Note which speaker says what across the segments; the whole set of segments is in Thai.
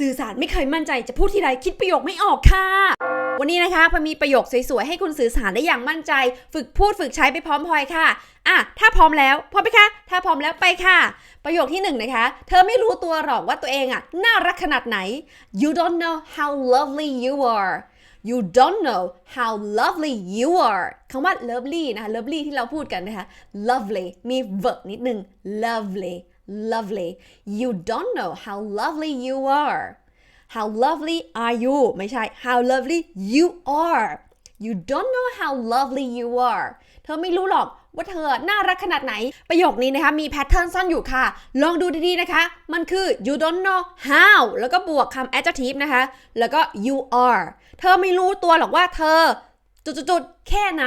Speaker 1: สื่อสารไม่เคยมั่นใจจะพูดทีไรคิดประโยคไม่ออกค่ะ วันนี้นะคะพอมีประโยคสวยๆ ให้คุณสื่อสารได้อย่างมั่นใจ ฝึกพูดฝึกใช้ไปพร้อมพลอยค่ะอะถ้าพร้อมแล้วพร้อมไหมคะถ้าพร้อมแล้วไปค่ะ ประโยคที่หนึ่งนะคะ เธอไม่รู้ตัวหรอกว่าตัวเองอะน่ารักขนาดไหน you don't know how lovely you are you don't know how lovely you are คำว่า lovely นะคะ lovely ที่เราพูดกันนะคะ lovely มี verb นิดนึง lovely lovely you don't know how lovely you are how lovely are you ไม่ใช่ how lovely you are you don't know how lovely you are เธอไม่รู้หรอกว่าเธอน่ารักขนาดไหน ประโยคนี้นะคะ มีแพทเทิร์นซ่อนอยู่ค่ะ ลองดูดีๆนะคะ มันคือ you don't know how แล้วก็บวกคำ adjective นะคะ แล้วก็ you are เธอไม่รู้ตัวหรอกว่าเธอ จุดๆแค่ไหน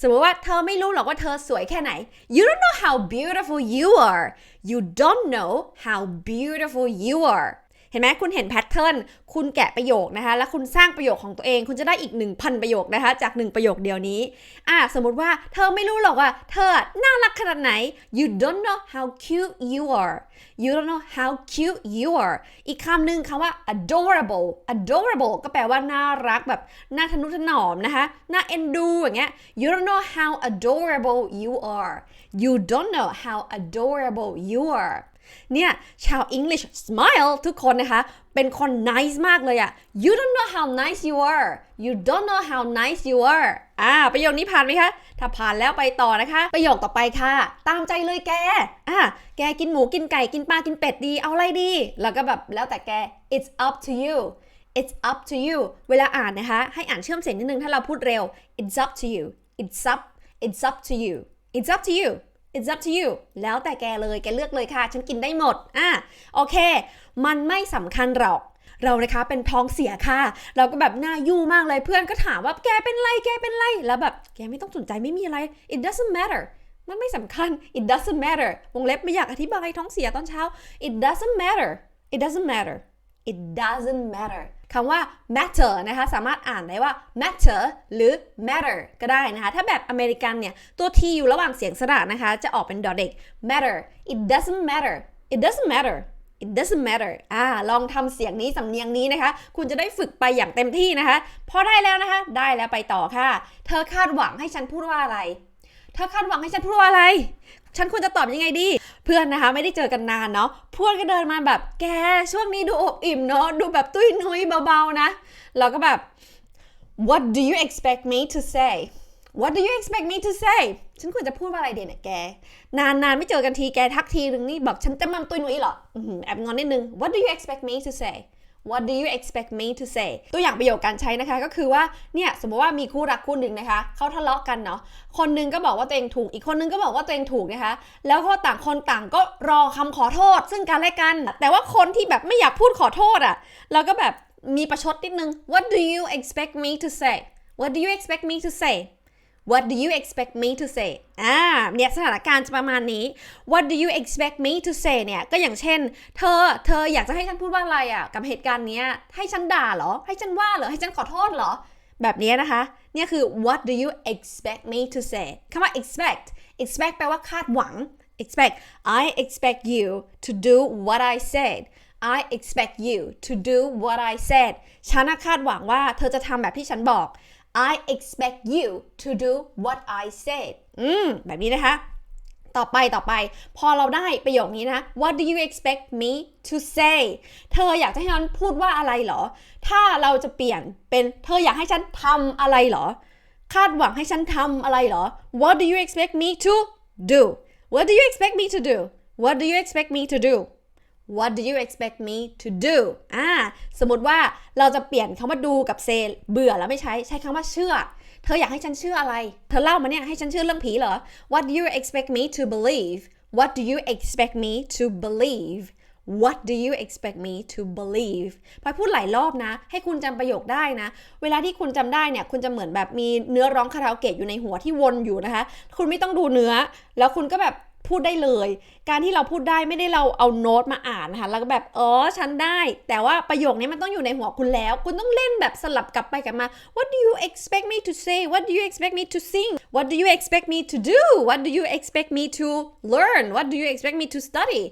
Speaker 1: สมมติว่าเธอไม่รู้หรอกว่าเธอสวยแค่ไหน you don't know how beautiful you are you don't know how beautiful you are เห็นไหมคุณเห็นแพทเทิร์นคุณแกะประโยคนะคะ แล้วคุณสร้างประโยคของตัวเอง คุณจะได้อีก 1,000 ประโยคนะคะ จาก 1 ประโยคเดียวนี้ อะสมมติว่าเธอไม่รู้หรอกว่า เธอน่ารักขนาดไหน you don't know how cute you are you don't know how cute you are อีกคำหนึ่งคำว่า adorable adorable ก็แปลว่าน่ารักแบบน่าทนุถนอมนะคะ น่าเอ็นดูอย่างเงี้ย you don't know how adorable you are you don't know how adorable you are เนี่ยชาว English smile ทุกคนนะคะ เป็นคน nice มากเลยอะ you don't know how nice you are you don't know how nice you are อ่าประโยคนี้ผ่านไหมคะ ถ้าผ่านแล้วไปต่อนะคะ ประโยคต่อไปค่ะ ตามใจเลยแกอ่าแกกินหมูกินไก่กินปลากินเป็ดดีเอาอะไรดี แล้วก็แบบแล้วแต่แก it's up to you it's up to you เวลาอ่านนะคะ ให้อ่านเชื่อมเสียงนิดนึงถ้าเราพูดเร็ว it's up to you it's up it's up to you it's up to you it's up to you แล้วแต่แกเลย แกเลือกเลยค่ะ ฉันกินได้หมด อะ โอเค มันไม่สำคัญหรอก เรานะคะเป็นท้องเสียค่ะ เราก็แบบหน้ายู่มากเลยเพื่อนก็ถามว่าแกเป็นไรแกเป็นไรแล้วแบบแกไม่ต้องสนใจไม่มีอะไร it doesn't matter มันไม่สำคัญ it doesn't matter วงเล็บไม่อยากอธิบายท้องเสียตอนเช้า it doesn't matter it doesn't matter it doesn't matter คำว่า matter นะคะสามารถอ่านได้ว่า matter หรือ matter ก็ได้นะคะ ถ้าแบบอเมริกันเนี่ย ตัว t อยู่ระหว่างเสียงสระนะคะ จะออกเป็นดอเด็ก matter it doesn't matter it doesn't matter it doesn't matter อ่า ลองทำเสียงนี้สำเนียงนี้นะคะ คุณจะได้ฝึกไปอย่างเต็มที่นะคะ พอได้แล้วนะคะ ได้แล้วไปต่อค่ะ เธอคาดหวังให้ฉันพูดว่าอะไร เธอคาดหวังให้ฉันพูดว่าอะไร ฉันควรจะตอบยังไงดี เพื่อนนะคะ ไม่ได้เจอกันนานเนาะเพื่อนก็เดินมาแบบ แก ช่วงนี้ดูอบอิ่มเนาะ ดูแบบตุ้ยนุ้ยเบาๆนะ เราก็แบบ what do you expect me to say what do you expect me to say ฉันควรจะพูดว่าอะไรเด่นยแก นานๆ ไม่เจอกันทีแกทักทีนึงนี่บอกฉันจะมั่มตุ้ยนุ้ยเหรอแอบงอนนิดนึง what do you expect me to say What do you expect me to say ตัวอย่างประโยคการใช้นะคะก็คือว่าเนี่ยสมมติว่ามีคู่รักคู่หนึ่งนะคะเขาทะเลาะกันเนาะคนหนึงก็บอกว่าตัวเองถูก อีกคนนึงก็บอกว่าตัวเองถูกนะคะ แล้วก็ต่างคนต่างก็รอคำขอโทษ ซึ่งกันและกัน แต่ว่าคนที่แบบไม่อยากพูดขอโทษอะ่ะเราก็แบบมีประชดนิดนึง What do you expect me to say What do you expect me to say What do you expect me to say อ่าเนี่ยสถานการณ์จะประมาณนี้ What do you expect me to say เนี่ยก็อย่างเช่น เธอ เธออยากจะให้ฉันพูดว่าอะไรอะกับเหตุการณ์เนี้ย ให้ฉันด่าเหรอ ให้ฉันว่าเหรอ ให้ฉันขอโทษเหรอ แบบนี้นะคะ เนี่ยคือ What do you expect me to say คำว่า expect expect แปลว่าคาดหวัง expect I expect you to do what I said I expect you to do what I said ฉันคาดหวังว่าเธอจะทำแบบที่ฉันบอก I expect you to do what I said อืม แบบนี้นะคะ ต่อไปต่อไป พอเราได้ประโยคนี้นะ What do you expect me to say เธออยากจะให้ฉันพูดว่าอะไรเหรอ ถ้าเราจะเปลี่ยนเป็นเธออยากให้ฉันทำอะไรเหรอ คาดหวังให้ฉันทำอะไรเหรอ What do you expect me to do What do you expect me to do What do you expect me to do What do you expect me to do อ่า สมมติว่าเราจะเปลี่ยนคำว่าดูกับ say เบื่อแล้วไม่ใช้ ใช้คำว่าเชื่อ เธออยากให้ฉันเชื่ออะไร เธอเล่ามาเนี่ย ให้ฉันเชื่อเรื่องผีเหรอ What do you expect me to believe What do you expect me to believe What do you expect me to believe พอยพูดหลายรอบนะ ให้คุณจำประโยคได้นะ เวลาที่คุณจำได้เนี่ย คุณจะเหมือนแบบมีเนื้อร้องคาราโอเกะอยู่ในหัวที่วนอยู่นะคะ คุณไม่ต้องดูเนื้อ แล้วคุณก็แบบ พูดได้เลย การที่เราพูดได้ไม่ได้เราเอาโน้ตมาอ่านนะคะแล้วก็แบบเออฉันได้ แต่ว่าประโยคนี้มันต้องอยู่ในหัวคุณแล้ว คุณต้องเล่นแบบสลับกลับไปกลับมา What do you expect me to say What do you expect me to sing What do you expect me to do What do you expect me to learn What do you expect me to study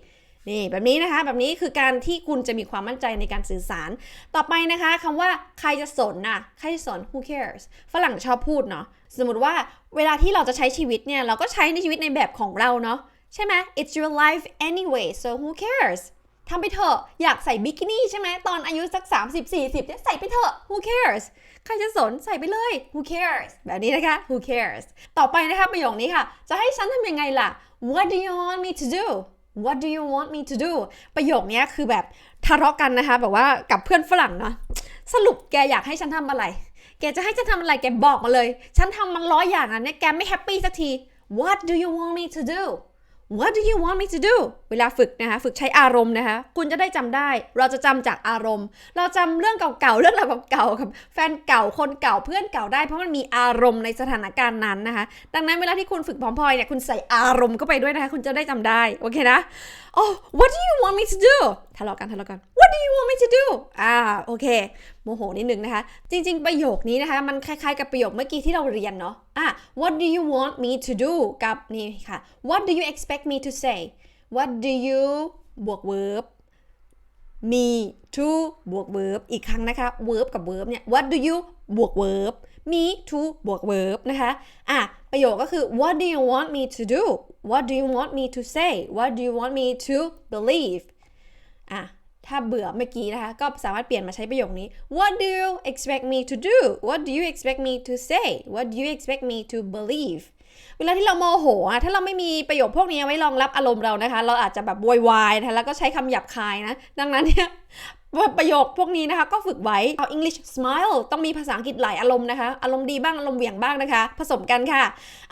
Speaker 1: นี่แบบนี้นะคะแบบนี้คือการที่คุณจะมีความมั่นใจในการสื่อสาร ต่อไปนะคะคำว่าใครจะสนน่ะใครจะสน who cares ฝรั่งชอบพูดเนาะ สมมติว่าเวลาที่เราจะใช้ชีวิตเนี่ย เราก็ใช้ในชีวิตในแบบของเราเนาะใช่ไหม it's your life anyway so who cares ทำไปเถอะ อยากใส่บิกินี่ใช่ไหมตอนอายุสัก 30 40เนี่ยใส่ไปเถอะ who cares ใครจะสนใส่ไปเลย who cares แบบนี้นะคะ who cares ต่อไปนะคะประโยคนี้ค่ะ จะให้ฉันทำยังไงล่ะ what do you want me to do what do you want me to do ประโยคนี้คือแบบทะเลาะกันนะคะ แบบว่ากับเพื่อนฝรั่งเนาะสรุปแกอยากให้ฉันทำอะไร แกจะให้ฉันทำอะไรแกบอกมาเลย ฉันทำมันร้อยอย่างอะเนี่ยแกไม่แฮปปี้สักที what do you want me to do What do you want me to do เวลาฝึกนะคะ ฝึกใช้อารมณ์นะคะ คุณจะได้จำได้ เราจะจำจากอารมณ์ เราจำเรื่องเก่าๆ เรื่องราวเก่าๆกับแฟนเก่า คนเก่า เพื่อนเก่าได้ เพราะมันมีอารมณ์ในสถานการณ์นั้นนะคะ ดังนั้นเวลาที่คุณฝึกพร้อมพลอยเนี่ย คุณใส่อารมณ์เข้าไปด้วยนะคะ คุณจะได้จำได้ โอเคนะ Oh what do you want me to do ทะเลาะกันทะเลาะกัน What do you want me to do อ่า โอเค โมโหนิดนึงนะคะ จริง ๆ ประโยคนี้นะคะ มันคล้ายๆกับประโยคเมื่อกี้ที่เราเรียนเนาะอะ What do you want me to do กับนี่ค่ะ What do you expect me to say What do you บวก verb me to บวก verb อีกครั้งนะคะ verb กับ verb เนี่ย What do you บวก verb me to บวก verb นะคะ อะ ประโยคก็คือ What do you want me to do What do you want me to say What do you want me to believe อะ ถ้าเบื่อเมื่อกี้นะคะ ก็สามารถเปลี่ยนมาใช้ประโยคนี้ What do you expect me to do What do you expect me to say What do you expect me to believe เวลาที่เราโมโหอะถ้าเราไม่มีประโยคพวกนี้ไว้รองรับอารมณ์เรานะคะ เราอาจจะแบบโวยวายนะคะแล้วก็ใช้คำหยาบคายนะ ดังนั้นเนี่ย ประโยคพวกนี้นะคะ ก็ฝึกไว้เอา English smile ต้องมีภาษาอังกฤษหลายอารมณ์นะคะ อารมณ์ดีบ้าง อารมณ์เหวี่ยงบ้างนะคะ ผสมกันค่ะ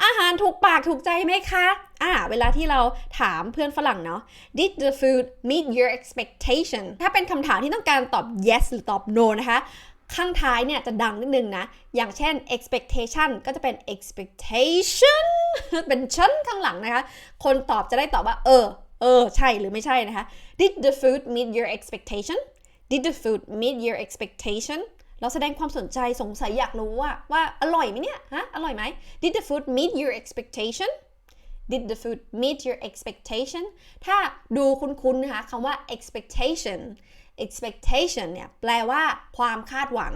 Speaker 1: อาหารถูกปากถูกใจไหมคะอ่าเวลาที่เราถามเพื่อนฝรั่งเนาะ Did the food meet your expectation ถ้าเป็นคำถามที่ต้องการตอบ yes หรือตอบ no นะคะข้างท้ายเนี่ยจะดังนิดนึงนะ อย่างเช่น expectation ก็จะเป็น expectation เป็นชั้นข้างหลังนะคะ คนตอบจะได้ตอบว่า เออ เออ ใช่หรือไม่ใช่นะคะ Did the food meet your expectation Did the food meet your expectation เราแสดงความสนใจสงสัยอยากรู้ว่าว่าอร่อยไหมเนี่ยฮะอร่อยไหม Did the food meet your expectation Did the food meet your expectation ถ้าดูคุ้นๆนะคะคำว่า expectation expectation เนี่ยแปลว่าความคาดหวัง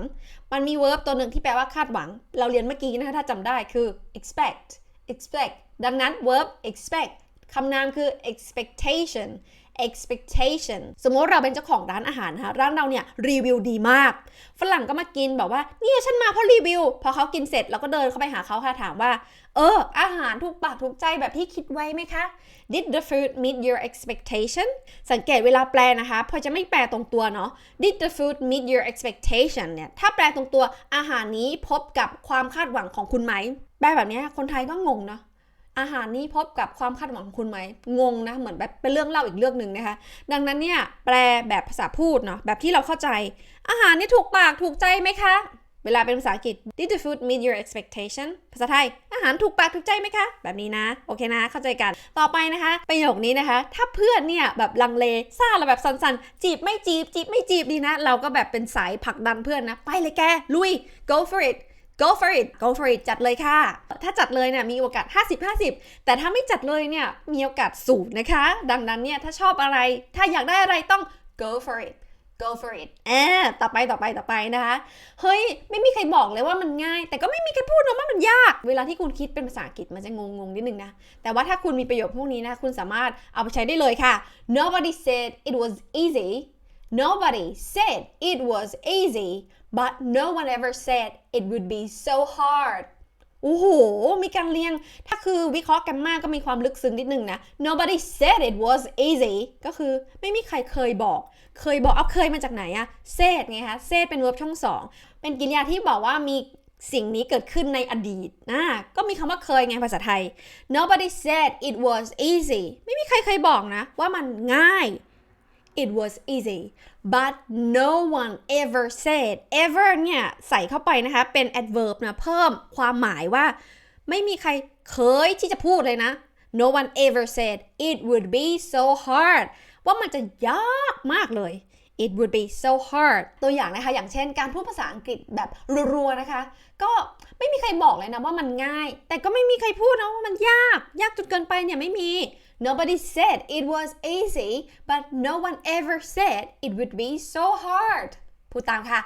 Speaker 1: มันมี verb ตัวหนึ่งที่แปลว่าคาดหวัง เราเรียนเมื่อกี้นะคะถ้าจำได้คือ expect expect ดังนั้น verb expect คำนามคือ expectation expectation สมมติเราเป็นเจ้าของร้านอาหารนะร้านเราเนี่ยรีวิวดีมาก ฝรั่งก็มากินแบอกว่าเนี่ยฉันมาเพราะรีวิว พอเขากินเสร็จเราก็เดินเข้าไปหาเขาค่ะถามว่า เออ อาหารถูกปากถูกใจแบบที่คิดไว้ไหมคะ Did the food meet your expectation สังเกตเวลาแปลนะคะพอจะไม่แปลตรงตัวเนาะ Did the food meet your expectation เนี่ยถ้าแปลตรงตัวอาหารนี้พบกับความคาดหวังของคุณไหมแปลแบบนี้คนไทยก็งงเนาะ อาหารนี้พบกับความคาดหวังของคุณไหมงงนะเหมือนแบบเป็นเรื่องเล่าอีกเรื่องหนึ่งนะคะ ดังนั้นเนี่ยแปลแบบภาษาพูดเนาะแบบที่เราเข้าใจ อาหารนี้ถูกปากถูกใจไหมคะ เวลาเป็นภาษาอังกฤษ Did the food meet your expectation ภาษาไทย อาหารถูกปากถูกใจไหมคะ แบบนี้นะ โอเคนะเข้าใจกันต่อไปนะคะประโยคนี้นะคะ ถ้าเพื่อนเนี่ยแบบลังเลซ่าเราแบบสันๆ จีบไม่จีบ จีบไม่จีบดีนะ เราก็แบบเป็นสายผลักดันเพื่อนนะ ไปเลยแกลุย go for it go for it go for it จัดเลยค่ะ ถ้าจัดเลยเนี่ยมีโอกาส 50-50 แต่ถ้าไม่จัดเลยเนี่ยมีโอกาสสูงนะคะ ดังนั้นเนี่ยถ้าชอบอะไร ถ้าอยากได้อะไรต้อง go for it go for it เออต่อไปต่อไปต่อไปนะคะ เฮ้ย ไม่มีใครบอกเลยว่ามันง่าย แต่ก็ไม่มีใครพูดนะว่ามันยาก เวลาที่คุณคิดเป็นภาษาอังกฤษมันจะงงๆนิดนึงนะ แต่ว่าถ้าคุณมีประโยคพวกนี้นะ คุณสามารถเอาไปใช้ได้เลยค่ะ nobody said it was easy nobody said it was easy but no one ever said it would be so hard โอ้โห มีการเรียง ถ้าคือวิเคราะห์กันมากก็มีความลึกซึ้งนิดนึงนะ nobody said it was easy ก็คือไม่มีใครเคยบอก เคยบอก เอาเคยมาจากไหนอะ said ไงคะ said เป็น verb ช่องสอง เป็นกริยาที่บอกว่ามีสิ่งนี้เกิดขึ้นในอดีตนะก็มีคำว่าเคยไงภาษาไทย nobody said it was easy ไม่มีใครเคยบอกนะ ว่ามันง่าย it was easy but no one ever said ever เนี่ยใส่เข้าไปนะคะเป็น adverb นะเพิ่มความหมายว่า ไม่มีใครเคยที่จะพูดเลยนะ no one ever said it would be so hard ว่ามันจะยากมากเลย it would be so hard ตัวอย่างนะคะ อย่างเช่นการพูดภาษาอังกฤษแบบรัวๆนะคะ ก็ไม่มีใครบอกเลยนะว่ามันง่าย แต่ก็ไม่มีใครพูดนะว่ามันยาก ยากจนเกินไปเนี่ยไม่มี nobody said it was easy but no one ever said it would be so hard พูดตามค่ะ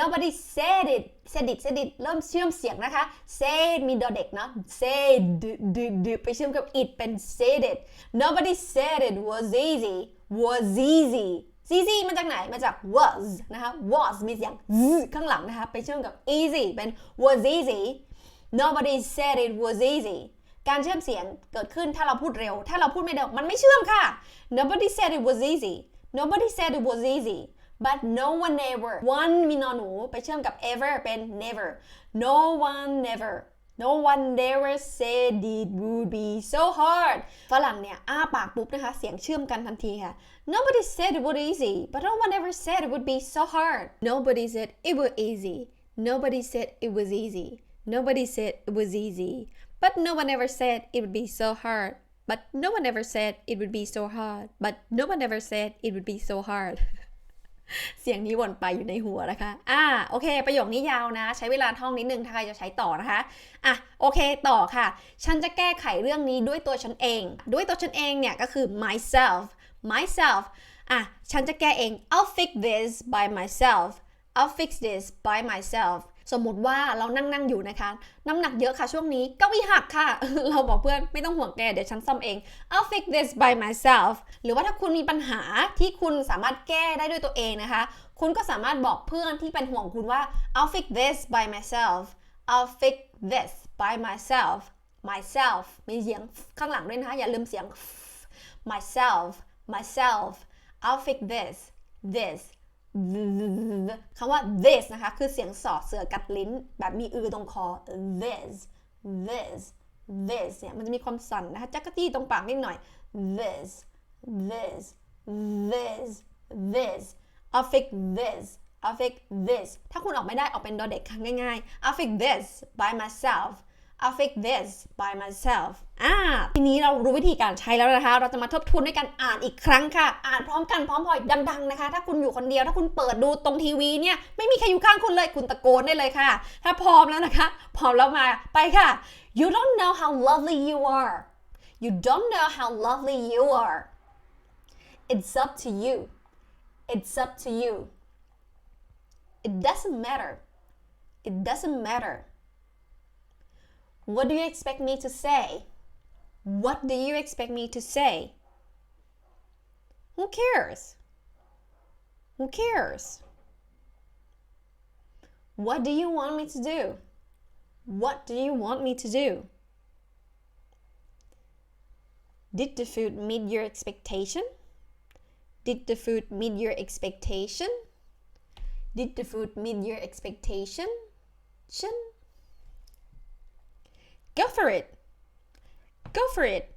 Speaker 1: nobody said it said it said it เริ่มเชื่อมเสียงนะคะ said มีดอเด็กเนาะ said ดดดไปเชื่อมกับ it เป็น said it nobody said it was easy was easy easy มาจากไหน มาจาก was นะคะ was มีเสียง z ข้างหลังนะคะ ไปเชื่อมกับ easy เป็น was easy nobody said it was easy การเชื่อมเสียงเกิดขึ้นถ้าเราพูดเร็ว ถ้าเราพูดไม่เร็วมันไม่เชื่อมค่ะ nobody said it was easy nobody said it was easy but no one ever one มีนอนหนูไปเชื่อมกับ ever เป็น never no one never no one never said it would be so hard ฝรั่งเนี่ย อ้าปากปุ๊บนะคะ เสียงเชื่อมกันทันทีค่ะ nobody said it would easy but no one ever said it would be so hard nobody said it was easy nobody said it was easy nobody said it was easy but no one ever said it would be so hard but no one ever said it would be so hard but no one ever said it would be so hard เสียงนี้วนไปอยู่ในหัวนะคะ อ่า โอเค ประโยคนี้ยาวนะ ใช้เวลาท่องนิดนึง ถ้าใครจะใช้ต่อนะคะ อะ โอเค ต่อค่ะ ฉันจะแก้ไขเรื่องนี้ด้วยตัวฉันเอง ด้วยตัวฉันเองเนี่ยก็คือ myself myself อะ ฉันจะแก้เอง I'll fix this by myself I'll fix this by myself สมมติว่าเรานั่งนั่งอยู่นะคะ น้ำหนักเยอะค่ะช่วงนี้เก้าอี้หักค่ะ เราบอกเพื่อนไม่ต้องห่วงแกเดี๋ยวฉันซ่อมเอง I'll fix this by myself หรือว่าถ้าคุณมีปัญหาที่คุณสามารถแก้ได้ด้วยตัวเองนะคะ คุณก็สามารถบอกเพื่อนที่เป็นห่วงคุณว่า I'll fix this by myself I'll fix this by myself myself มีเสียงข้างหลังด้วยนะคะอย่าลืมเสียง myself myself I'll fix this this คำว่า this นะคะ คือเสียงสอดเสือกัดลิ้น แบบมีอือตรงคอ this this this เนี่ย มันจะมีความสั่นนะคะ จักรจี้ตรงปากนิดหน่อย this this this this I'll fix this I'll fix this ถ้าคุณออกไม่ได้ออกเป็นดอเด็กค่ะง่ายๆ I'll fix this by myself I'll fix this by myself อ่า ทีนี้เรารู้วิธีการใช้แล้วนะคะ เราจะมาทบทวนด้วยกันอ่านอีกครั้งค่ะ อ่านพร้อมกันพร้อมพอยดังๆนะคะ ถ้าคุณอยู่คนเดียว ถ้าคุณเปิดดูตรงทีวีเนี่ย ไม่มีใครอยู่ข้างคุณเลย คุณตะโกนได้เลยค่ะ ถ้าพร้อมแล้วนะคะ พร้อมแล้วมา ไปค่ะ You don't know how lovely you are You don't know how lovely you are It's up to you It's up to you It doesn't matter It doesn't matter What do you expect me to say? What do you expect me to say? Who cares? Who cares? What do you want me to do? What do you want me to do? Did the food meet your expectation? Did the food meet your expectation? Did the food meet your expectation? Shin? Go for it. Go for it.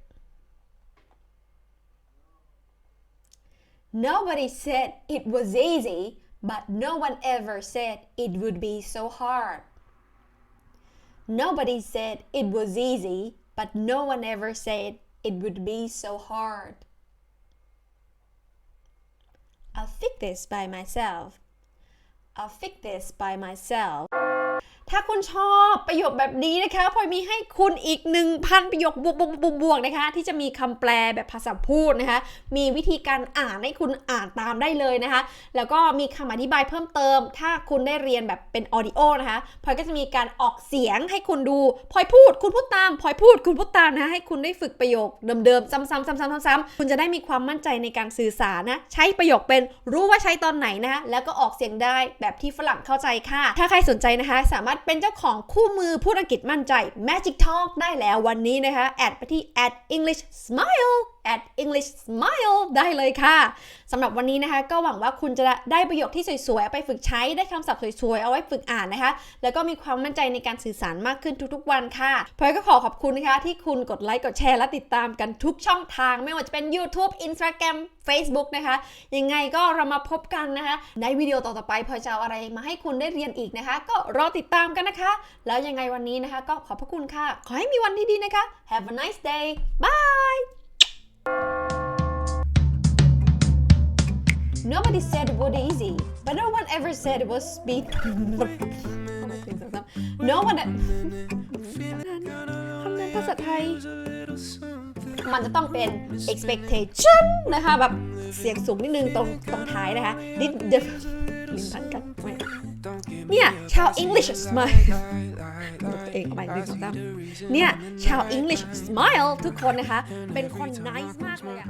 Speaker 1: Nobody said it was easy, but no one ever said it would be so hard. Nobody said it was easy, but no one ever said it would be so hard. I'll fix this by myself. I'll fix this by myself. ถ้าคุณชอบประโยคแบบนี้นะคะพลอยมีให้คุณอีก 1,000 ประโยคบวกบวกบวกบวกนะคะ ที่จะมีคำแปลแบบภาษาพูดนะคะ มีวิธีการอ่านให้คุณอ่านตามได้เลยนะคะ แล้วก็มีคำอธิบายเพิ่มเติม ถ้าคุณได้เรียนแบบเป็นออดิโอนะคะพลอยก็จะมีการออกเสียงให้คุณดูพลอยพูด คุณพูดตามพลอยพูด คุณพูดตามนะให้คุณได้ฝึกประโยคเดิมๆซ้ำๆซ้ำๆซ้ำๆคุณจะได้มีความมั่นใจในการสื่อสารนะใช้ประโยคเป็นรู้ว่าใช้ตอนไหนนะคะแล้วก็ออกเสียงได้แบบที่ฝรั่งเข้าใจค่ะ ถ้าใครสนใจนะคะ สามารถเป็นเจ้าของคู่มือพูดอังกฤษมั่นใจ Magic Talk ได้แล้ววันนี้นะคะ แอดไปที่ at English Smile at English Smile ได้เลยค่ะสำหรับวันนี้นะคะก็หวังว่าคุณจะได้ประโยคที่สวยๆ เอาไปฝึกใช้ได้คำศัพท์สวยๆ เอาไว้ฝึกอ่านนะคะ แล้วก็มีความมั่นใจในการสื่อสารมากขึ้นทุกๆ วันค่ะพลอยก็ขอขอบคุณนะคะ ที่คุณกดไลค์กดแชร์และติดตามกันทุกช่องทาง ไม่ว่าจะเป็น YouTube Instagram Facebook นะคะ ยังไงก็เรามาพบกันนะคะ ในวิดีโอต่อๆไปพลอยจะเอาอะไรมาให้คุณได้เรียนอีกนะคะ ก็รอติดตามกันนะคะ แล้วยังไงวันนี้นะคะ ก็ขอบพระคุณค่ะ ขอให้มีวันดีๆนะคะ Have a nice day bye Nobody said it was easy, but no one ever said it was speed. no one. คำนั้นภาษาไทย มันจะต้องเป็น expectation นะคะ แบบเสียงสูงนิดนึงตรงตรงท้ายนะคะดิดเดลิ้นพันกันไม่เนี่ยชาว English smile บ อกตัวเองเอาไปหนึ่งสองสามเนี่ยชาว English smile ทุกคนนะคะ เป็นคน nice มากเลยอะ